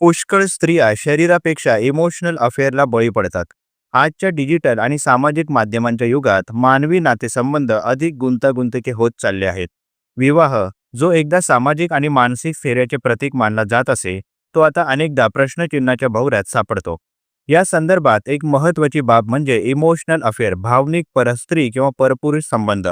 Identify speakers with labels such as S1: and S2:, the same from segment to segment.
S1: पुष्कळ स्त्रिया शरीरापेक्षा इमोशनल अफेअरला बळी पडतात. आजच्या डिजिटल आणि सामाजिक माध्यमांच्या युगात मानवी नातेसंबंध अधिक गुंतागुंतके होत चालले आहेत. विवाह जो एकदा सामाजिक आणि मानसिक स्थैर्याचे प्रतीक मानला जात असे तो आता अनेकदा प्रश्नचिन्हाच्या भोवऱ्यात सापडतो. या संदर्भात एक महत्त्वाची बाब म्हणजे इमोशनल अफेअर भावनिक परस्त्री किंवा परपुरुष संबंध.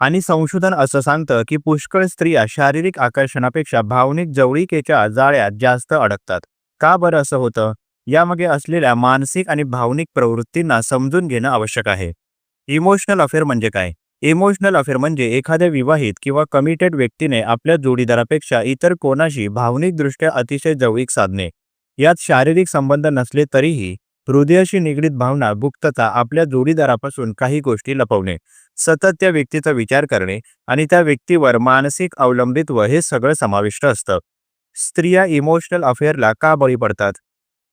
S1: आणि संशोधन असं सांगतं की पुष्कळ स्त्रिया शारीरिक आकर्षणापेक्षा भावनिक जवळीकेच्या जाळ्यात जास्त अडकतात. का बरं असं होतं? यामागे असलेल्या मानसिक आणि भावनिक प्रवृत्तींना समजून घेणं आवश्यक आहे. इमोशनल अफेअर म्हणजे काय? इमोशनल अफेअर म्हणजे एखाद्या विवाहित किंवा कमिटेड व्यक्तीने आपल्या जोडीदारापेक्षा इतर कोणाशी भावनिकदृष्ट्या अतिशय जवळीक साधणे. यात शारीरिक संबंध नसले तरीही हृदयाशी निगडीत भावना गुप्तता आपल्या जोडीदारापासून काही गोष्टी लपवणे. सतत त्या व्यक्तीचा विचार करणे आणि त्या व्यक्तीवर मानसिक अवलंबित्व हे सगळं समाविष्ट असतं. स्त्रिया इमोशनल अफेअरला का बळी पडतात?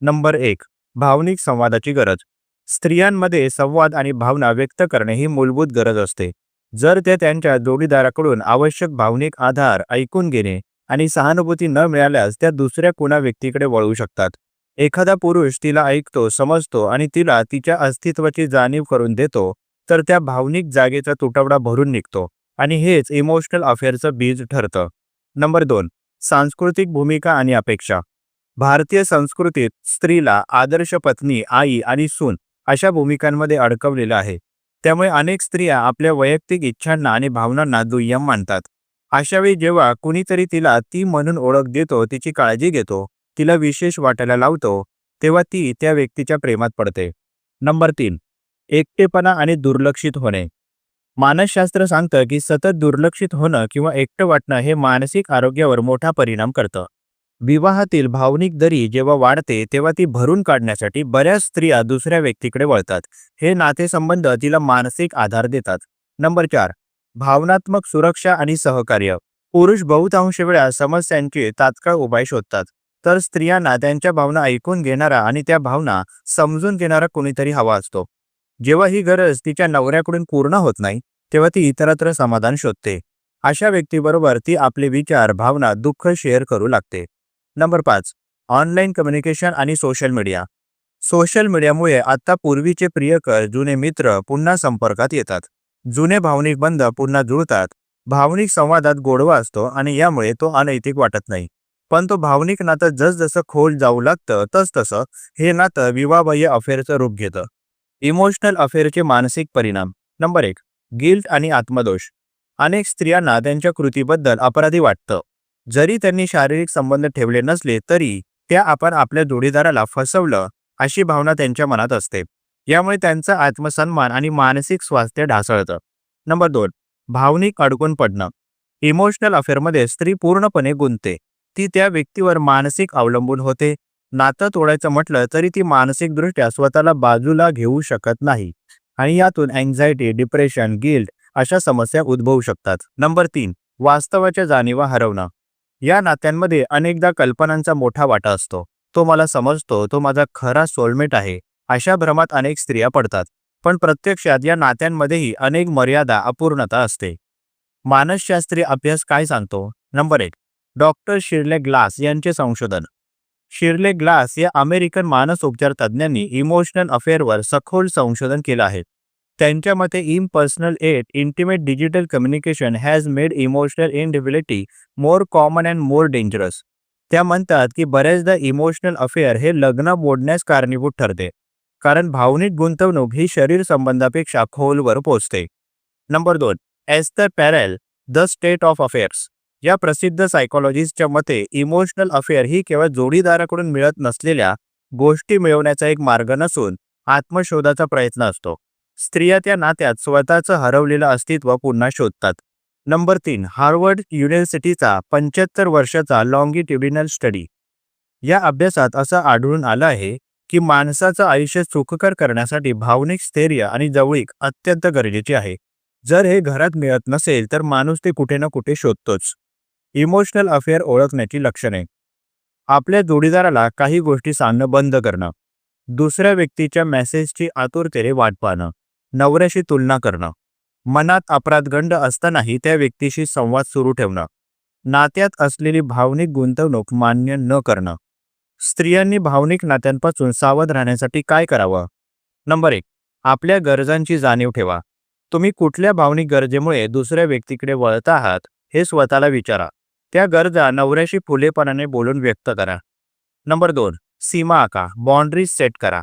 S1: नंबर एक भावनिक संवादाची गरज. स्त्रियांमध्ये संवाद आणि भावना व्यक्त करणे ही मूलभूत गरज असते. जर ते त्यांच्या जोडीदाराकडून आवश्यक भावनिक आधार ऐकून घेणे आणि सहानुभूती न मिळाल्यास त्या दुसऱ्या कुणा व्यक्तीकडे वळू शकतात. एखादा पुरुष तिला ऐकतो समजतो आणि तिला तिच्या अस्तित्वाची जाणीव करून देतो. तर त्या भावनिक जागेचा तुटवडा भरून निघतो आणि हेच इमोशनल अफेअरचं बीज ठरतं. नंबर दोन सांस्कृतिक भूमिका आणि अपेक्षा. भारतीय संस्कृतीत स्त्रीला आदर्श पत्नी आई आणि सून अशा भूमिकांमध्ये अडकवलेलं आहे. त्यामुळे अनेक स्त्रिया आपल्या वैयक्तिक इच्छांना आणि भावनांना दुय्यम मानतात. अशावेळी जेव्हा कुणीतरी तिला ती म्हणून ओळख देतो तिची काळजी घेतो तिला विशेष वाटायला लावतो तेव्हा ती त्या व्यक्तीच्या प्रेमात पडते. नंबर तीन एकटेपणा आणि दुर्लक्षित होणे. मानसशास्त्र सांगतं की सतत दुर्लक्षित होणं किंवा एकटं वाटणं हे मानसिक आरोग्यावर मोठा परिणाम करतं. विवाहातील भावनिक दरी जेव्हा वाढते तेव्हा ती भरून काढण्यासाठी बऱ्याच स्त्रिया दुसऱ्या व्यक्तीकडे वळतात. हे नातेसंबंध तिला मानसिक आधार देतात. नंबर चार भावनात्मक सुरक्षा आणि सहकार्य. पुरुष बहुतांश वेळा समस्यांचे तात्काळ उपाय शोधतात. तर स्त्रियांना त्यांच्या भावना ऐकून घेणारा आणि त्या भावना समजून घेणारा कोणीतरी हवा असतो. जेव्हा ही गरज तिच्या नवऱ्याकडून पूर्ण होत नाही तेव्हा ती इतरत्र समाधान शोधते. अशा व्यक्तीबरोबर ती आपले विचार भावना दुःख शेअर करू लागते. नंबर पाच ऑनलाईन कम्युनिकेशन आणि सोशल मीडिया. सोशल मीडियामुळे आता पूर्वीचे प्रियकर जुने मित्र पुन्हा संपर्कात येतात. जुने भावनिक बंध पुन्हा जुळतात. भावनिक संवादात गोडवा असतो आणि यामुळे तो अनैतिक वाटत नाही. पण तो भावनिक नातं जसजसं खोल जाऊ लागतं तसतसं हे नातं विवाहबाह्य अफेअरचं रूप घेतं. इमोशनल अफेअरचे मानसिक परिणाम. नंबर एक गिल्ट आणि आत्मदोष. अनेक स्त्रियांना त्यांच्या कृतीबद्दल अपराधी वाटतं. जरी त्यांनी शारीरिक संबंध ठेवले नसले तरी त्या आपण आपल्या जोडीदाराला फसवलं अशी भावना त्यांच्या मनात असते. यामुळे त्यांचा आत्मसन्मान आणि मानसिक स्वास्थ्य ढासळतं. नंबर दोन भावनिक अडकून पडणं. इमोशनल अफेअरमध्ये स्त्री पूर्णपणे गुंतते ती त्या व्यक्तीवर मानसिक अवलंबून होते नातं तोडायचं म्हटलं तरी ती मानसिकदृष्ट्या स्वतःला बाजूला घेऊ शकत नाही. आणि यातून अँझायटी डिप्रेशन गिल्ड अशा समस्या उद्भवू शकतात. नंबर तीन वास्तवाच्या जाणीवा हरवणं. या नात्यांमध्ये अनेकदा कल्पनांचा मोठा वाटा असतो. तो मला समजतो तो माझा खरा सोलमेट आहे. अशा भ्रमात अनेक स्त्रिया पडतात. पण प्रत्यक्षात या नात्यांमध्येही अनेक मर्यादा अपूर्णता असते. मानसशास्त्रीय अभ्यास काय सांगतो? नंबर एक डॉक्टर शिर्ले ग्लास यांचे संशोधन. शिर्ले ग्लास या अमेरिकन मानसोपचार तज्ज्ञांनी इमोशनल अफेअरवर सखोल संशोधन केलं आहे. त्यांच्या मते impersonal yet intimate digital communication has made emotional inability more common and more dangerous त्या म्हणतात की बऱ्याचदा इमोशनल अफेअर हे लग्न मोडण्यास कारणीभूत ठरते. कारण भावनिक गुंतवणूक ही शरीर संबंधापेक्षा खोलवर पोचते. नंबर दोन Esther Perel the state of affairs. या प्रसिद्ध सायकोलॉजिस्टच्या मते इमोशनल अफेअर ही केवळ जोडीदाराकडून मिळत नसलेल्या गोष्टी मिळवण्याचा एक मार्ग नसून आत्मशोधाचा प्रयत्न असतो. स्त्रिया त्या नात्यात स्वतःचं हरवलेलं अस्तित्व पुन्हा शोधतात. नंबर तीन हार्वर्ड युनिव्हर्सिटीचा पंच्याहत्तर वर्षाचा लॉंगिट्युडिनल स्टडी या अभ्यासात असं आढळून आलं आहे की माणसाचं आयुष्य सुखकर करण्यासाठी भावनिक स्थैर्य आणि जवळीक अत्यंत गरजेची आहे. जर हे घरात मिळत नसेल तर माणूस ते कुठे ना कुठे शोधतोच. इमोशनल अफेअर ओळखण्याची लक्षणे. आपल्या जोडीदाराला काही गोष्टी सांगणं बंद करणं. दुसऱ्या व्यक्तीच्या मेसेजची आतुरतेने वाट पाहणं. नवऱ्याशी तुलना करणं. मनात अपराधगंड असतानाही त्या व्यक्तीशी संवाद सुरू ठेवणं. नात्यात असलेली भावनिक गुंतवणूक मान्य न करणं. स्त्रियांनी भावनिक नात्यांपासून सावध राहण्यासाठी काय करावं? नंबर एक आपल्या गरजांची जाणीव ठेवा. तुम्ही कुठल्या भावनिक गरजेमुळे दुसऱ्या व्यक्तीकडे वळत आहात हे स्वतःला विचारा. त्या गरजा नवऱ्याशी फुलेपणाने बोलून व्यक्त करा. नंबर दोन सीमा आका बाउंड्रीज सेट करा.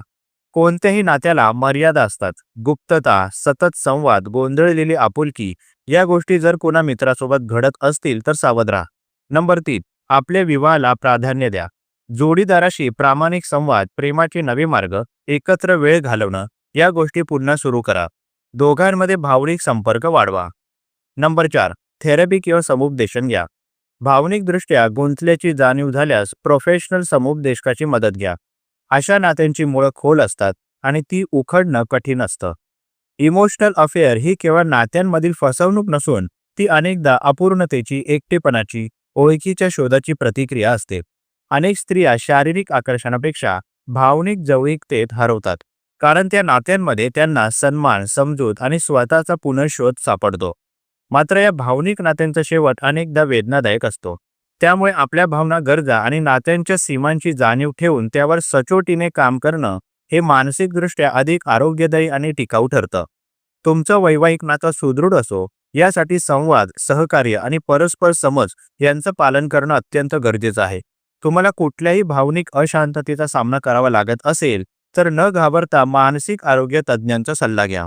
S1: कोणत्याही नात्याला मर्यादा असतात. गुप्तता सतत संवाद गोंधळलेली आपुलकी या गोष्टी जर कोणा मित्रासोबत घडत असतील तर सावध राहा. नंबर तीन आपल्या विवाहाला प्राधान्य द्या. जोडीदाराशी प्रामाणिक संवाद प्रेमाचे नवे मार्ग एकत्र वेळ घालवणं या गोष्टी पुन्हा सुरू करा. दोघांमध्ये भावनिक संपर्क वाढवा. नंबर चार थेरपी किंवा समुपदेशन घ्या. भावनिकदृष्ट्या गुंतल्याची जाणीव झाल्यास प्रोफेशनल समुपदेशकाची मदत घ्या. अशा नात्यांची मुळं खोल असतात आणि ती उखडणं कठीण असतं. इमोशनल अफेअर ही केवळ नात्यांमधील फसवणूक नसून ती अनेकदा अपूर्णतेची एकटेपणाची ओळखीच्या शोधाची प्रतिक्रिया असते. अनेक स्त्रिया शारीरिक आकर्षणापेक्षा भावनिक जवळिकतेत हरवतात कारण त्या नात्यांमध्ये त्यांना सन्मान समजूत आणि स्वतःचा पुनर्शोध सापडतो. मात्र या भावनिक नात्यांचा शेवट अनेकदा वेदनादायक असतो. त्यामुळे आपल्या भावना गरजा आणि नात्यांच्या सीमांची जाणीव ठेवून त्यावर सचोटीने काम करणं हे मानसिकदृष्ट्या अधिक आरोग्यदायी आणि टिकाऊ ठरतं. तुमचं वैवाहिक नातं सुदृढ असो यासाठी संवाद सहकार्य आणि परस्पर समज यांचं पालन करणं अत्यंत गरजेचं आहे. तुम्हाला कुठल्याही भावनिक अशांततेचा सामना करावा लागत असेल तर न घाबरता मानसिक आरोग्य तज्ज्ञांचा सल्ला घ्या.